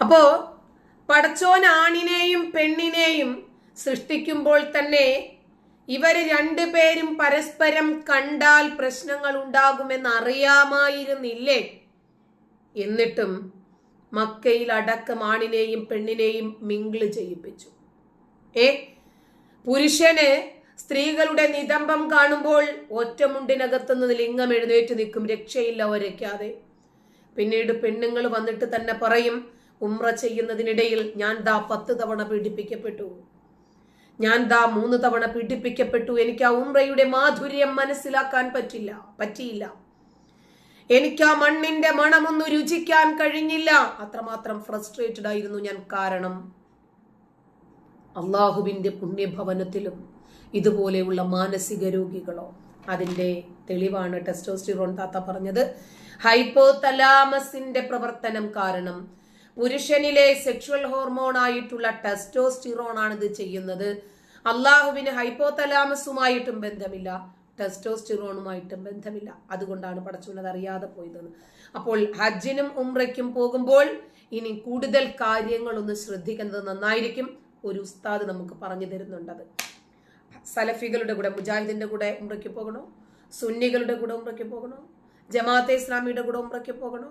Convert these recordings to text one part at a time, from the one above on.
അപ്പോ പടച്ചോൻ ആണിനെയും പെണ്ണിനെയും സൃഷ്ടിക്കുമ്പോൾ തന്നെ ഇവർ രണ്ടുപേരും പരസ്പരം കണ്ടാൽ പ്രശ്നങ്ങൾ ഉണ്ടാകുമെന്ന് അറിയാമായിരുന്നില്ലേ എന്നിട്ടും മക്കയിൽ അടക്കം ആണിനെയും പെണ്ണിനെയും മിങ്കിൾ ചെയ്യിപ്പിച്ചു. ഏ? പുരുഷന് സ്ത്രീകളുടെ നിതംബം കാണുമ്പോൾ ഒറ്റമുണ്ടിനകത്തുനിന്ന് ലിംഗം എഴുന്നേറ്റ് നിൽക്കും രക്ഷയില്ല ഒരയ്ക്കാതെ. പിന്നീട് പെണ്ണുങ്ങൾ വന്നിട്ട് തന്നെ പറയും ഉമ്ര ചെയ്യുന്നതിനിടയിൽ ഞാൻ ദാ പത്ത് തവണ പീഡിപ്പിക്കപ്പെട്ടു. ഞാൻ ദാ മൂന്ന് തവണ പീഡിപ്പിക്കപ്പെട്ടു. എനിക്ക് ആ ഉമ്രയുടെ മാധുര്യം മനസ്സിലാക്കാൻ പറ്റില്ല. പറ്റിയില്ല. എനിക്ക് ആ മണ്ണിന്റെ മണമൊന്നും രുചിക്കാൻ കഴിഞ്ഞില്ല. അത്രമാത്രം ഫ്രസ്ട്രേറ്റഡ് ആയിരുന്നു ഞാൻ കാരണം അള്ളാഹുവിന്റെ പുണ്യഭവനത്തിലും ഇതുപോലെയുള്ള മാനസിക രോഗികളോ. അതിന്റെ തെളിവാണ് ടെസ്റ്റോസ്റ്റിറോൺ താത്ത പറഞ്ഞത്. ഹൈപ്പോ തലാമസിന്റെ പ്രവർത്തനം കാരണം പുരുഷനിലെ സെക്ഷുവൽ ഹോർമോൺ ആയിട്ടുള്ള ടെസ്റ്റോസ്റ്റിറോൺ ആണ് ഇത് ചെയ്യുന്നത്. അള്ളാഹുവിന് ഹൈപ്പോതലാമസുമായിട്ടും ബന്ധമില്ല. ടെസ്റ്റോസ്റ്റിറോണുമായിട്ടും ബന്ധമില്ല. അതുകൊണ്ടാണ് പടച്ചുള്ളത് അറിയാതെ പോയതെന്ന്. അപ്പോൾ ഹജ്ജിനും ഉംറയ്ക്കും പോകുമ്പോൾ ഇനി കൂടുതൽ കാര്യങ്ങളൊന്ന് ശ്രദ്ധിക്കുന്നത് നന്നായിരിക്കും. ഒരു ഉസ്താദ് നമുക്ക് പറഞ്ഞു തരുന്നുണ്ടത് സലഫികളുടെ കൂടെ മുജാഹിദിന്റെ കൂടെ ഉംറയ്ക്ക് പോകണോ? സുന്നികളുടെ കൂടെ ഉംറയ്ക്ക് പോകണോ? ജമാഅത്തെ ഇസ്ലാമിയുടെ കൂടെ ഉംറയ്ക്ക് പോകണോ?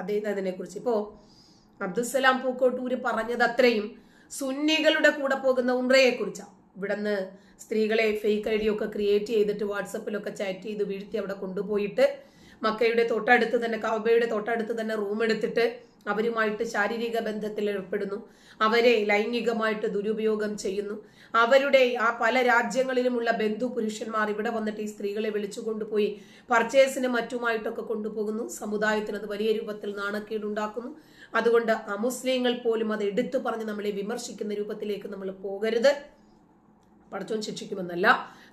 അദ്ദേഹം അതിനെക്കുറിച്ച് ഇപ്പോ അബ്ദുസലാം പൂക്കോട്ടൂര് പറഞ്ഞത് അത്രയും. സുന്നികളുടെ കൂടെ പോകുന്ന ഉംറയെ കുറിച്ചാണ് ഇവിടുന്ന് സ്ത്രീകളെ ഫേക്ക് ഐ ഡി ഒക്കെ ക്രിയേറ്റ് ചെയ്തിട്ട് വാട്സപ്പിലൊക്കെ ചാറ്റ് ചെയ്ത് വീഴ്ത്തി അവിടെ കൊണ്ടുപോയിട്ട് മക്കയുടെ തൊട്ടടുത്ത് തന്നെ കവബയുടെ തൊട്ടടുത്ത് തന്നെ റൂം എടുത്തിട്ട് അവരുമായിട്ട് ശാരീരിക ബന്ധത്തിൽ ഏർപ്പെടുന്നു. അവരെ ലൈംഗികമായിട്ട് ദുരുപയോഗം ചെയ്യുന്നു. അവരുടെ ആ പല രാജ്യങ്ങളിലുമുള്ള ബന്ധു പുരുഷന്മാർ ഇവിടെ വന്നിട്ട് ഈ സ്ത്രീകളെ വിളിച്ചു കൊണ്ടുപോയി പർച്ചേസിന് മറ്റുമായിട്ടൊക്കെ കൊണ്ടുപോകുന്നു. സമുദായത്തിന് അത് വലിയ രൂപത്തിൽ നാണക്കേടുണ്ടാക്കുന്നു. അതുകൊണ്ട് അമുസ്ലിങ്ങൾ പോലും അത് എടുത്തു പറഞ്ഞ് നമ്മളെ വിമർശിക്കുന്ന രൂപത്തിലേക്ക് നമ്മൾ പോകരുത്. പടച്ചോൻ ശിക്ഷിക്കുമെന്നല്ല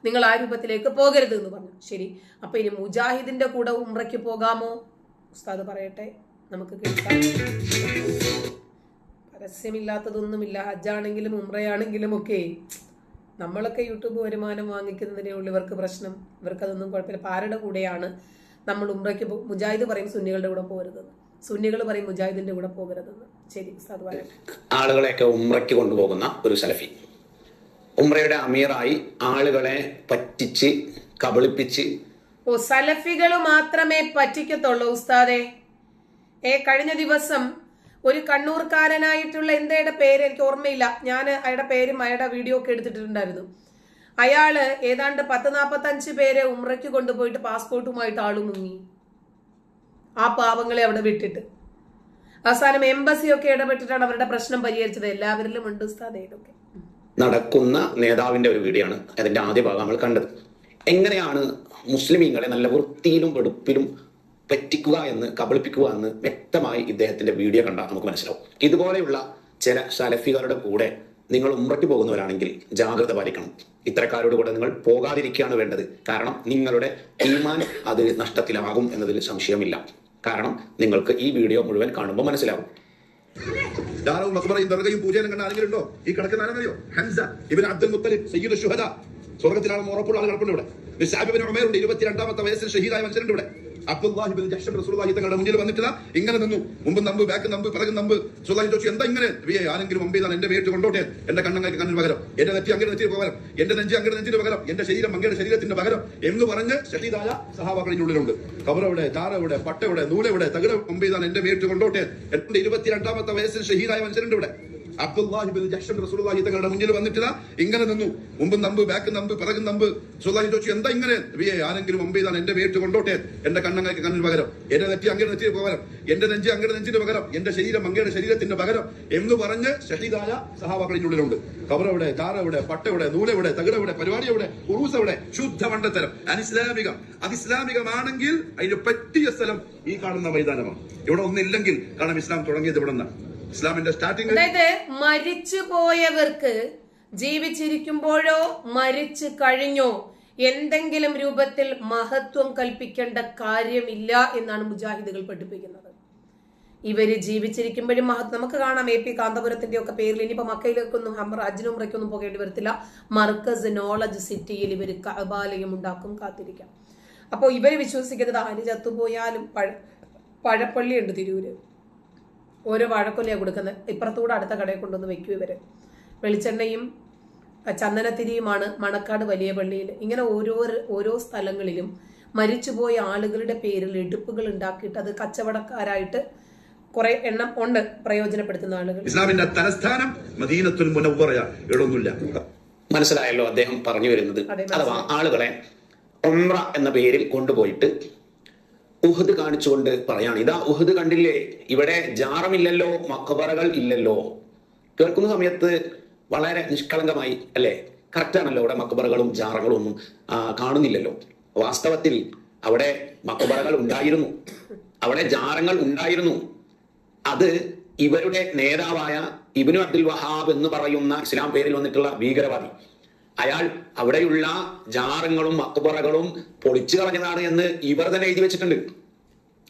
നിങ്ങൾ ആ രൂപത്തിലേക്ക് പോകരുത് എന്ന് പറഞ്ഞു. ശരി അപ്പൊ ഇനി മുജാഹിദിന്റെ കൂടെ ഉമ്രയ്ക്ക് പോകാമോ? ഉസ്താദ് പറയട്ടെ. നമുക്ക് കേൾക്കാം. പരസ്യമില്ലാത്തതൊന്നുമില്ല. ഹജ്ജാണെങ്കിലും ഉമ്രയാണെങ്കിലും ഒക്കെ നമ്മളൊക്കെ യൂട്യൂബ് വരുമാനം വാങ്ങിക്കുന്നതിനേ ഉള്ളൂ ഇവർക്ക് പ്രശ്നം. ഇവർക്കതൊന്നും കുഴപ്പമില്ല. ആരുടെ കൂടെയാണ് നമ്മൾ ഉമ്രയ്ക്ക് മുജാഹിദ് പറയും സുന്നികളുടെ കൂടെ പോകരുതെന്ന് സുന്നികൾ പറയും മുജാഹിദിന്റെ കൂടെ പോകരുതെന്ന് ശരി ആളുകളെയൊക്കെ ഉമ്രയ്ക്ക് കൊണ്ടുപോകുന്ന ഒരു സലഫി. ഉമ്രയുടെ അമീറായി ആളുകളെ പറ്റിച്ച് കബളിപ്പിച്ച് ഓ സലഫികൾ മാത്രമേ പറ്റിക്കത്തുള്ളൂ ഉസ്താദെ. കഴിഞ്ഞ ദിവസം ഒരു കണ്ണൂർക്കാരനായിട്ടുള്ള എന്തയുടെ പേര് എനിക്ക് ഓർമ്മയില്ല. ഞാൻ അയാളുടെ പേരും അയാളുടെ വീഡിയോ ഒക്കെ എടുത്തിട്ടുണ്ടായിരുന്നു അയാൾ ഏതാണ്ട് പത്ത് നാപ്പത്തഞ്ച് പേരെ ഉമ്രയ്ക്ക് കൊണ്ടുപോയിട്ട് പാസ്പോർട്ടുമായിട്ട് ആൾ മുങ്ങി. ആ പാവങ്ങളെ അവിടെ വിട്ടിട്ട്. അവസാനം എംബസി ഒക്കെ ഇടപെട്ടിട്ടാണ് അവരുടെ പ്രശ്നം പരിഹരിച്ചത്. എല്ലാവരിലും ഉണ്ട് ഇതൊക്കെ. നടക്കുന്ന നേതാവിന്റെ ഒരു വീഡിയോ ആണ് അതിന്റെ ആദ്യ ഭാഗം നമ്മൾ കണ്ടത്. എങ്ങനെയാണ് മുസ്ലിമീങ്ങളെ നല്ല വൃത്തിയിലും വെടുപ്പിലും പറ്റിക്കുക എന്ന് കബളിപ്പിക്കുക എന്ന് വ്യക്തമായി ഇദ്ദേഹത്തിന്റെ വീഡിയോ കണ്ടാൽ നമുക്ക് മനസ്സിലാവും. ഇതുപോലെയുള്ള ചില സലഫികളുടെ കൂടെ നിങ്ങൾ ഉമ്രയ്ക്ക് പോകുന്നവരാണെങ്കിൽ ജാഗ്രത പാലിക്കണം. ഇത്തരക്കാരോട് കൂടെ നിങ്ങൾ പോകാതിരിക്കുകയാണ് വേണ്ടത്. കാരണം നിങ്ങളുടെ ഈമാൻ അത് നഷ്ടത്തിലാകും എന്നതിൽ സംശയമില്ല. കാരണം നിങ്ങൾക്ക് ഈ വീഡിയോ മുഴുവൻ കാണുമ്പോൾ മക്ബറയും ദർഗയും ഉണ്ടോ ഈ ഹംസ അബ്ദുൽ മുത്തലിബ് സ്വർഗത്തിലാണ് ഉറപ്പുള്ള ആൾ കിടപ്പുണ്ട് ഇവിടെ. ഇരുപത്തിരണ്ടാമത്തെ വയസ്സിൽ ഷഹീദായ മനുഷ്യരുണ്ട് ഇവിടെ. അബ്ദുല്ലാഹിബിൻ ജഹ്ഷം റസൂലുള്ളാഹി തങ്ങളുടെ മുന്നിൽ വന്നിട്ട് ദാ ഇങ്ങനെ നിന്നു. മുമ്പ് നമ്പ് ബാക്ക് നമ്പ് പിറകു നമ്പ്. സുല്ലാഹി ചോദിച്ചു എന്താ ഇങ്ങനെ? നബിയെ ആരെങ്കിലും മുമ്പ് ചെയ്താൽ എന്റെ വീട്ടിൽ കൊണ്ടോട്ടെ? എന്റെ കണ്ണങ്ങൾക്ക് കണ്ണിന് പകരം. എന്റെ നെറ്റി അങ്ങനെ നെറ്റിന് പകരം. എന്റെ നെഞ്ചി അങ്ങനെ നെഞ്ചിന് പകരം. എന്റെ ശരീരം അങ്ങയുടെ ശരീരത്തിന്റെ പകരം. എന്ന് പറഞ്ഞ് ഷഹീദായ സഹാബാക്കളിനുള്ളിലുണ്ട് കബറവിടെ താറവിടെ പട്ടവിടെ നൂലെവിടെ? തകിട മുമ്പ് ചെയ്താൽ എന്റെ വീട്ടിൽ കൊണ്ടോട്ടെ? എന്റെ ഇരുപത്തിരണ്ടാമത്തെ വയസ്സിൽ ഷഹീദായ മനുഷ്യരുണ്ട് ഇവിടെ. അബ്ദുല്ലാഹിബിൻ ജഹ്ഷൻ റസൂലുള്ളാഹി തങ്ങളുടെ മുന്നിൽ വന്നിട്ട് ഇങ്ങനെ നിന്നു. മുമ്പ് നമ്പ് ബാക്ക് നമ്പ് പിറകു നമ്പ്. സുല്ലാഹി ചോദിച്ചു എന്താ ഇങ്ങനെ? നബിയെ ആരെങ്കിലും മുമ്പ് ചെയ്താൽ എന്റെ വേട്ട് കൊണ്ടോട്ടെ? എന്റെ കണ്ണങ്ങൾക്ക് കണ്ണിന് പകരം. എന്റെ നെറ്റി അങ്ങയുടെ നെറ്റിന് പകരം. എന്റെ നെഞ്ച് അങ്ങയുടെ നെഞ്ചിന് പകരം. എന്റെ ശരീരം അങ്ങയുടെ ശരീരത്തിന്റെ പകരം. എന്ന് പറഞ്ഞ് ഷഹീദായ സഹാബാക്കളിനുള്ളിലുണ്ട്. കബറവിടെ താറവിടെ പട്ടവിടെ നൂലെവിടെ തകിടവിടെ പരിപാടി എവിടെ ഉറൂസ് എവിടെ ശുദ്ധ മണ്ഡത്തരം അനിസ്ലാമികം അതിസ്ലാമികമാണെങ്കിൽ അതിന് പറ്റിയ സ്ഥലം ഈ കാണുന്ന മൈതാനമാണ്. ഇവിടെ ഒന്നില്ലെങ്കിൽ കാരണം ഇസ്ലാം തുടങ്ങിയത് ഇവിടെ നിന്നാണ് ഇസ്ലാമിന്റെ സ്റ്റാർട്ടിംഗ് അതായത് മരിച്ചു പോയവർക്ക് ജീവിച്ചിരിക്കുമ്പോഴോ മരിച്ചു കഴിഞ്ഞോ എന്തെങ്കിലും രൂപത്തിൽ മഹത്വം കൽപ്പിക്കേണ്ട കാര്യമില്ല എന്നാണ് മുജാഹിദുകൾ പഠിപ്പിക്കുന്നത്. ഇവർ ജീവിച്ചിരിക്കുമ്പോഴും മഹത്വം. നമുക്ക് കാണാം എ പി കാന്തപുരത്തിന്റെ ഒക്കെ പേരിൽ ഇനിയിപ്പോ മക്കയിലേക്കൊന്നും ഹമ്മർ അജ്നും ഉമ്രയ്ക്കൊന്നും പോകേണ്ടി വരത്തില്ല. മർക്കസ് നോളജ് സിറ്റിയിൽ ഇവർ കബാലയം ഉണ്ടാക്കും കാത്തിരിക്കാം. അപ്പോൾ ഇവർ വിശ്വസിക്കുന്നത് ആര് ചത്തുപോയാലും പഴ പഴപ്പള്ളിയുണ്ട് തിരൂര്. ഓരോ വാഴക്കൊലയാണ് കൊടുക്കുന്നത്. ഇപ്പുറത്തുകൂടെ അടുത്ത കടയിൽ കൊണ്ടുവന്ന് വെക്കും ഇവർ വെളിച്ചെണ്ണയും ചന്ദനത്തിരിയുമാണ് മണക്കാട് വലിയ പള്ളിയിൽ ഇങ്ങനെ ഓരോ ഓരോ സ്ഥലങ്ങളിലും മരിച്ചുപോയ ആളുകളുടെ പേരിൽ എടുപ്പുകൾ ഉണ്ടാക്കിയിട്ട് അത് കച്ചവടക്കാരായിട്ട് കുറെ എണ്ണം ഉണ്ട് പ്രയോജനപ്പെടുത്തുന്ന ആളുകൾ. ഇസ്ലാമിന്റെ തലസ്ഥാനം മദീനത്തുൽ ഇടൊന്നുമില്ല മനസ്സിലായല്ലോ അദ്ദേഹം പറഞ്ഞു വരുന്നത്. അഥവാ ആളുകളെ ഉംറ എന്ന പേരിൽ കൊണ്ടുപോയിട്ട് ഉഹദ് കാണിച്ചുകൊണ്ട് പറയാണ്. ഇതാ ഉഹദ് കണ്ടില്ലേ? ഇവിടെ ജാറമില്ലല്ലോ മക്കബറകൾ ഇല്ലല്ലോ. കേൾക്കുന്ന സമയത്ത് വളരെ നിഷ്കളങ്കമായി അല്ലേ? കറക്റ്റ് ആണല്ലോ അവിടെ മക്കബറകളും ജാറകളും ഒന്നും കാണുന്നില്ലല്ലോ. വാസ്തവത്തിൽ അവിടെ മക്കബറകൾ ഉണ്ടായിരുന്നു. അവിടെ ജാറങ്ങൾ ഉണ്ടായിരുന്നു. അത് ഇവരുടെ നേതാവായ ഇബിനു അബ്ദുൽ വഹാബ് എന്ന് പറയുന്ന ഇസ്ലാം പേരിൽ വന്നിട്ടുള്ള ഭീകരവാദി. അയാൾ അവിടെയുള്ള ജാറങ്ങളും അക്ബറകളും പൊളിച്ചു കളഞ്ഞതാണ് എന്ന് ഇവർ തന്നെ എഴുതി വെച്ചിട്ടുണ്ട്.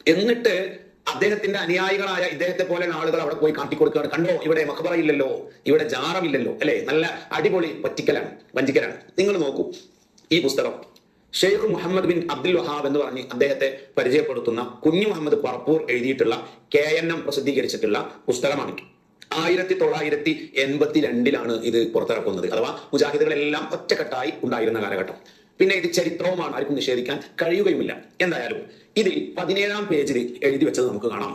എന്നിട്ട് അദ്ദേഹത്തിന്റെ അനുയായികളായ ഇദ്ദേഹത്തെ പോലെ ആളുകൾ അവിടെ പോയി കാട്ടിക്കൊടുക്കുകയാണ്. കണ്ടോ? ഇവിടെ മക്ബറ ഇല്ലല്ലോ ഇവിടെ ജാറമില്ലല്ലോ. അല്ലെ? നല്ല അടിപൊളി പറ്റിക്കലാണ് വഞ്ചിക്കലാണ്. നിങ്ങൾ നോക്കൂ. ഈ പുസ്തകം Sheikh Muhammad bin Abdul Wahab എന്ന് പറഞ്ഞ് അദ്ദേഹത്തെ പരിചയപ്പെടുത്തുന്ന കുഞ്ഞു മുഹമ്മദ് പറപ്പൂർ എഴുതിയിട്ടുള്ള കെ എൻ എം പ്രസിദ്ധീകരിച്ചിട്ടുള്ള പുസ്തകമാണ് ആയിരത്തി തൊള്ളായിരത്തി എൺപത്തി രണ്ടിലാണ് ഇത് പുറത്തിറക്കുന്നത്. അഥവാ മുജാഹിദുകളെല്ലാം ഒറ്റക്കെട്ടായി ഉണ്ടായിരുന്ന കാലഘട്ടം. പിന്നെ ഇത് ചരിത്രവുമാണ് ആർക്കും നിഷേധിക്കാൻ കഴിയുകയുമില്ല. എന്തായാലും ഇതിൽ പതിനേഴാം പേജിൽ എഴുതി വെച്ചത് നമുക്ക് കാണാം.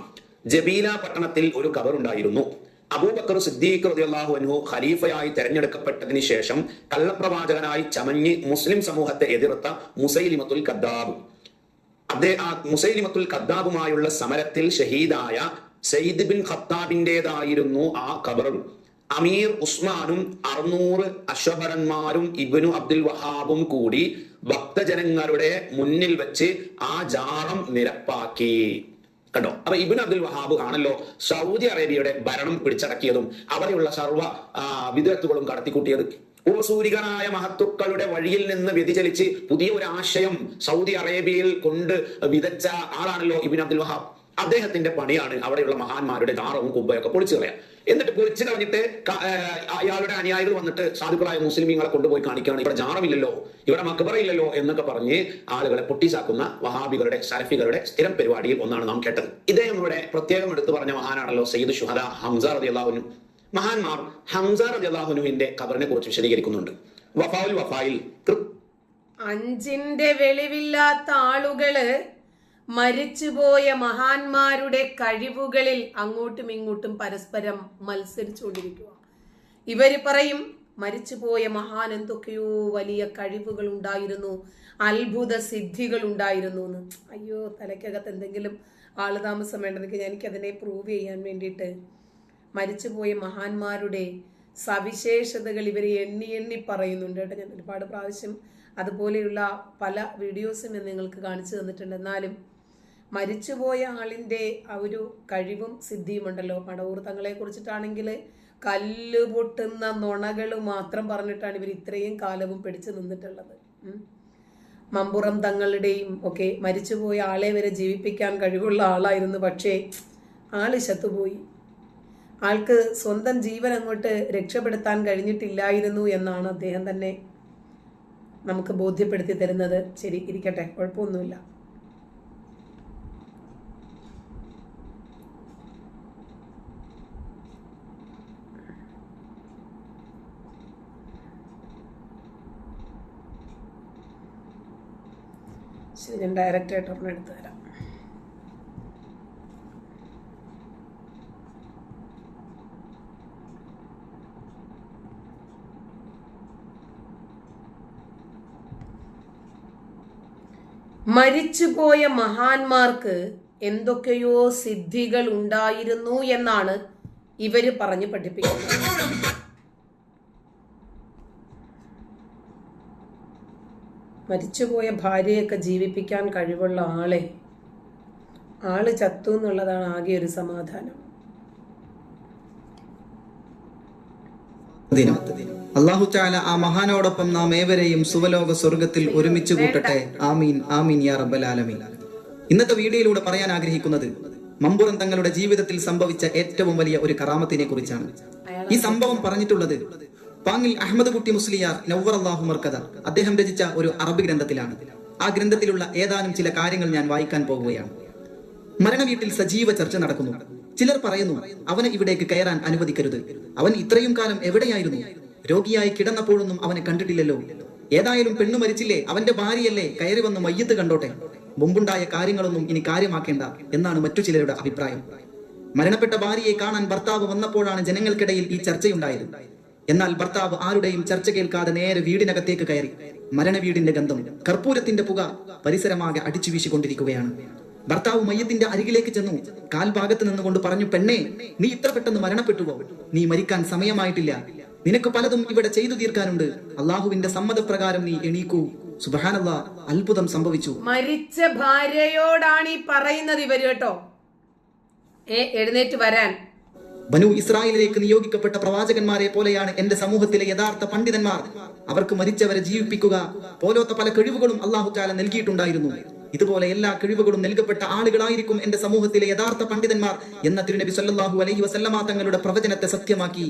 ജബീല പട്ടണത്തിൽ ഒരു കബർ ഉണ്ടായിരുന്നു. അബൂബക്കർ സിദ്ദീഖ് റളിയല്ലാഹു അൻഹു ഖലീഫയായി തെരഞ്ഞെടുക്കപ്പെട്ടതിന് ശേഷം കള്ളപ്രവാചകനായി ചമഞ്ഞ് മുസ്ലിം സമൂഹത്തെ എതിർത്ത മുസൈലിമത്തുൽ കദ്ദാബ് അദ്ദേഹം മുസൈലിമത്തുൽ കദ്ദാബുമായുള്ള സമരത്തിൽ ഷഹീദായ സയ്യിദ് ബിൻ ഖത്താബിന്റെതായിരുന്നു ആ ഖബർ അമീർ ഉസ്മാനും അറുന്നൂറ് അശ്വഭരന്മാരും ഇബ്നു അബ്ദുൽ വഹാബും കൂടി ഭക്തജനങ്ങളുടെ മുന്നിൽ വെച്ച് ആ ജാറം നിരപ്പാക്കി. കണ്ടോ? അപ്പൊ ഇബിൻ അബ്ദുൽ വഹാബ് ആണല്ലോ സൗദി അറേബ്യയുടെ ഭരണം പിടിച്ചടക്കിയതും അവിടെയുള്ള സർവ വിദഗ്ധകളും കടത്തിക്കൂട്ടിയത്. ഉപസൂരികനായ മഹത്തുക്കളുടെ വഴിയിൽ നിന്ന് വ്യതിചലിച്ച് പുതിയ ഒരു ആശയം സൗദി അറേബ്യയിൽ കൊണ്ട് വിതച്ച ആളാണല്ലോ ഇബിൻ അബ്ദുൽ വഹാബ്. അദ്ദേഹത്തിന്റെ പണിയാണ് അവിടെയുള്ള മഹാന്മാരുടെ ദാറവും കുബ്ബയൊക്കെ പൊളിച്ചു കളയാം എന്നിട്ട് പൊളിച്ചു കളഞ്ഞിട്ട് അയാളുടെ അനുയായികൾ വന്നിട്ട് സാധുക്കളായ മുസ്ലിമീങ്ങളെ കൊണ്ടുപോയി കാണിക്കുകയാണ്. ഇവിടെ ജാറമില്ലല്ലോ ഇവിടെ മക്ബറയില്ലല്ലോ എന്നൊക്കെ പറഞ്ഞ് ആളുകളെ പൊട്ടിച്ചാക്കുന്ന വഹാബികളുടെ സരഫികളുടെ സ്ഥിരം പരിപാടിയിൽ ഒന്നാണ് നാം കേട്ടത്. ഇദ്ദേഹം ഇവിടെ പ്രത്യേകം എടുത്തു പറഞ്ഞ മഹാനാണല്ലോ സയ്യിദ് ഷുഹദ ഹംസ റതി അള്ളാഹുനു മഹാന്മാർ ഹംസ റതി അള്ളാഹുനുവിന്റെ കബറിനെ കുറിച്ച് വിശദീകരിക്കുന്നുണ്ട്. വഫാവുൽ വഫായിൽ അഞ്ചിന്റെ വെളിവില്ലാത്ത ആളുകൾ മരിച്ചുപോയ മഹാന്മാരുടെ കഴിവുകളിൽ അങ്ങോട്ടും ഇങ്ങോട്ടും പരസ്പരം മത്സരിച്ചുകൊണ്ടിരിക്കുക. ഇവർ പറയും മരിച്ചുപോയ മഹാൻ എന്തൊക്കെയോ വലിയ കഴിവുകൾ ഉണ്ടായിരുന്നു അത്ഭുത സിദ്ധികൾ ഉണ്ടായിരുന്നു എന്ന് അയ്യോ തലയ്ക്കകത്ത് എന്തെങ്കിലും ആൾ താമസം വേണ്ടെന്നെങ്കിൽ എനിക്കതിനെ പ്രൂവ് ചെയ്യാൻ വേണ്ടിയിട്ട് മരിച്ചുപോയ മഹാന്മാരുടെ സവിശേഷതകൾ ഇവർ എണ്ണി എണ്ണി പറയുന്നുണ്ട് കേട്ടോ. ഞാൻ ഒരുപാട് പ്രാവശ്യം അതുപോലെയുള്ള പല വീഡിയോസും ഞാൻ നിങ്ങൾക്ക് കാണിച്ചു തന്നിട്ടുണ്ട്. എന്നാലും മരിച്ചുപോയ ആളിന്റെ ആ ഒരു കഴിവും സിദ്ധിയും ഉണ്ടല്ലോ പടവൂർ കുറിച്ചിട്ടാണെങ്കിൽ കല്ല് പൊട്ടുന്ന നുണകൾ മാത്രം പറഞ്ഞിട്ടാണ് ഇവർ ഇത്രയും കാലവും പിടിച്ചു നിന്നിട്ടുള്ളത്. മമ്പുറം തങ്ങളുടെയും ഒക്കെ മരിച്ചുപോയ ആളെ വരെ ജീവിപ്പിക്കാൻ കഴിവുള്ള ആളായിരുന്നു. പക്ഷേ ആൾ ശത്തുപോയി ആൾക്ക് സ്വന്തം ജീവൻ അങ്ങോട്ട് രക്ഷപ്പെടുത്താൻ കഴിഞ്ഞിട്ടില്ലായിരുന്നു എന്നാണ് അദ്ദേഹം തന്നെ നമുക്ക് ബോധ്യപ്പെടുത്തി തരുന്നത്. ശരി ഇരിക്കട്ടെ. കുഴപ്പമൊന്നുമില്ല. ശരി ഞാൻ ഡയറക്റ്റ് ആയിട്ട് ഒരെണ്ണം എടുത്തു തരാം. മരിച്ചുപോയ മഹാന്മാർക്ക് എന്തൊക്കെയോ സിദ്ധികൾ ഉണ്ടായിരുന്നു എന്നാണ് ഇവർ പറഞ്ഞു പഠിപ്പിക്കുന്നത്. മരിച്ചുപോയ ഭാര്യയൊക്കെ ജീവിപ്പിക്കാൻ കഴിവുള്ള ആളെ. ആൾ ചത്തു എന്നുള്ളതാണ് ആകെ ഒരു സമാധാനം. അള്ളാഹു ചാല ആ മഹാനോടൊപ്പം നാം ഏവരെയും സുവലോക സ്വർഗത്തിൽ ഒരുമിച്ച് കൂട്ടട്ടെ. ആമീൻ ആമീൻ യാ റബ്ബൽ ആലമീൻ. ഇന്നത്തെ വീഡിയോയിലൂടെ പറയാൻ ആഗ്രഹിക്കുന്നത് മമ്പുറം തങ്ങളുടെ ജീവിതത്തിൽ സംഭവിച്ച ഏറ്റവും വലിയ ഒരു കറാമത്തിനെ കുറിച്ചാണ്. ഈ സംഭവം പറഞ്ഞിട്ടുള്ളത് പാങ്ങിൽ അഹമ്മദ് കുട്ടി മുസ്ലിയാർ നവർ അള്ളാഹു മർക്കദ. അദ്ദേഹം രചിച്ച ഒരു അറബി ഗ്രന്ഥത്തിലാണ്. ആ ഗ്രന്ഥത്തിലുള്ള ഏതാനും ചില കാര്യങ്ങൾ ഞാൻ വായിക്കാൻ പോകുകയാണ് മരണവീട്ടിൽ സജീവ ചർച്ച നടക്കുന്നു. ചിലർ പറയുന്നു അവനെ ഇവിടേക്ക് കയറാൻ അനുവദിക്കരുത്. അവൻ ഇത്രയും കാലം എവിടെയായിരുന്നു? രോഗിയായി കിടന്നപ്പോഴൊന്നും അവനെ കണ്ടിട്ടില്ലല്ലോ. ഏതായാലും പെണ്ണു മരിച്ചില്ലേ? അവന്റെ ഭാര്യയല്ലേ? കയറി വന്ന് മയ്യത്ത് കണ്ടോട്ടെ. മുമ്പുണ്ടായ കാര്യങ്ങളൊന്നും ഇനി കാര്യമാക്കേണ്ട എന്നാണ് മറ്റു ചിലരുടെ അഭിപ്രായം. മരണപ്പെട്ട ഭാര്യയെ കാണാൻ ഭർത്താവ് വന്നപ്പോഴാണ് ജനങ്ങൾക്കിടയിൽ ഈ ചർച്ചയുണ്ടായത്. എന്നാൽ ഭർത്താവ് ആരുടെയും ചർച്ച കേൾക്കാതെ നേരെ വീടിനകത്തേക്ക് കയറി. മരണവീടിന്റെ ഗന്ധം കർപ്പൂരത്തിന്റെ പുക പരിസരമാകെ അടിച്ചു വീശിക്കൊണ്ടിരിക്കുകയാണ്. ഭർത്താവ് മയ്യത്തിന്റെ അരികിലേക്ക് ചെന്നു. കാൽഭാഗത്ത് നിന്നുകൊണ്ട് പറഞ്ഞു പെണ്ണേ നീ ഇത്ര പെട്ടെന്ന് മരണപ്പെട്ടുവോ? നീ മരിക്കാൻ സമയമായിട്ടില്ല. നിനക്ക് പലതും ഇവിടെ ചെയ്തു തീർക്കാനുണ്ട്. അള്ളാഹുവിന്റെ സമ്മതപ്രകാരം നീ എണീക്കൂ. സുബഹാനല്ലാ അത്ഭുതം സംഭവിച്ചു. മരിച്ച ഭാര്യയോടാണ് ഈ പറയുന്നത് ഇവർ കേട്ടോ. ഏ എഴുന്നേറ്റ് വരാൻ. ബനു ഇസ്രായേലിലേക്ക് നിയോഗിക്കപ്പെട്ട പ്രവാചകന്മാരെ പോലെയാണ് എന്റെ സമൂഹത്തിലെ യഥാർത്ഥ പണ്ഡിതന്മാർ. അവർക്ക് മരിച്ചവരെ ജീവിപ്പിക്കുക. പോലത്തെ പല കഴിവുകളും അള്ളാഹു ചാല നൽകിയിട്ടുണ്ടായിരുന്നു. ഇതുപോലെ എല്ലാ കഴിവുകളും നൽകപ്പെട്ട ആളുകളായിരിക്കും എന്റെ സമൂഹത്തിലെ യഥാർത്ഥ പണ്ഡിതന്മാർ എന്ന തിരുനബി സല്ലാഹു അലൈഹി വസല്ലമാ തങ്ങളുടെ പ്രവചനത്തെ സത്യമാക്കി.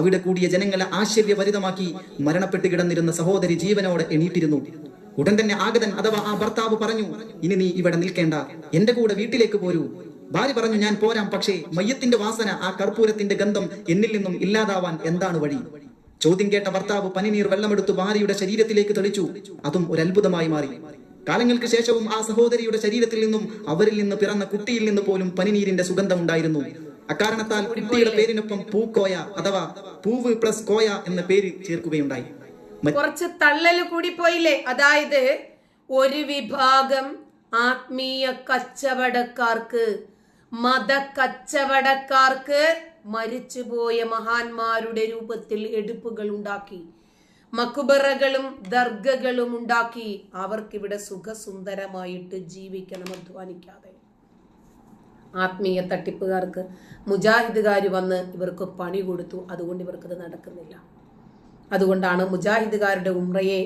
അവിടെ കൂടിയ ജനങ്ങളെ ആശ്ചര്യഭരിതമാക്കി മരണപ്പെട്ട് കിടന്നിരുന്ന സഹോദരി ജീവനോടെ എണീറ്റിരുന്നു. ഉടൻ തന്നെ ആഗതൻ അഥവാ ആ ഭർത്താവ് പറഞ്ഞു ഇനി നീ ഇവിടെ നിൽക്കേണ്ട. എന്റെ കൂടെ വീട്ടിലേക്ക് പോരൂ. ഭാര്യ പറഞ്ഞു ഞാൻ പോരാം പക്ഷേ മയ്യത്തിന്റെ വാസന ആ കർപ്പൂരത്തിന്റെ ഗന്ധം എന്നിൽ നിന്നും ഇല്ലാതാവാൻ എന്താണ് വഴി? ചോദ്യം കേട്ട ഭർത്താവ് പനിനീർ വെള്ളമെടുത്തു ഭാര്യയുടെ ശരീരത്തിലേക്ക് തെളിച്ചു. അതും ഒരു അത്ഭുതമായി മാറി. കാലങ്ങൾക്ക് ശേഷവും ആ സഹോദരിയുടെ ശരീരത്തിൽ നിന്നും അവരിൽ നിന്ന് പിറന്ന കുട്ടിയിൽ നിന്ന് പോലും പനിനീരിന്റെ സുഗന്ധം ഉണ്ടായിരുന്നു. അക്കാരണത്താൽ കുട്ടിയുടെ പേരിനൊപ്പം പൂക്കോയ അഥവാ പൂവ് പ്ലസ് കോയ എന്ന പേര് ചേർക്കുകയുണ്ടായി. കുറച്ച് തള്ളൽ കൂടി പോയില്ലേ അതായത് ഒരു വിഭാഗം ആത്മീയ കച്ചവടക്കാർക്ക് മത കച്ചവടക്കാർക്ക് മരിച്ചുപോയ മഹാന്മാരുടെ രൂപത്തിൽ എടുപ്പുകൾ ഉണ്ടാക്കി. മക്കുബറകളും ദർഗകളും ഉണ്ടാക്കി. അവർക്കിവിടെ സുഖസുന്ദരമായിട്ട് ജീവിക്കണം അധ്വാനിക്കാതെ. ആത്മീയ തട്ടിപ്പുകാർക്ക് മുജാഹിദുകാർ വന്ന് ഇവർക്ക് പണി കൊടുത്തു. അതുകൊണ്ട് ഇവർക്കത് നടക്കുന്നില്ല. അതുകൊണ്ടാണ് മുജാഹിദുകാരുടെ ഉമ്രയെ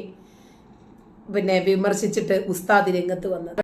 പിന്നെ വിമർശിച്ചിട്ട് ഉസ്താദ് രംഗത്ത് വന്നത്.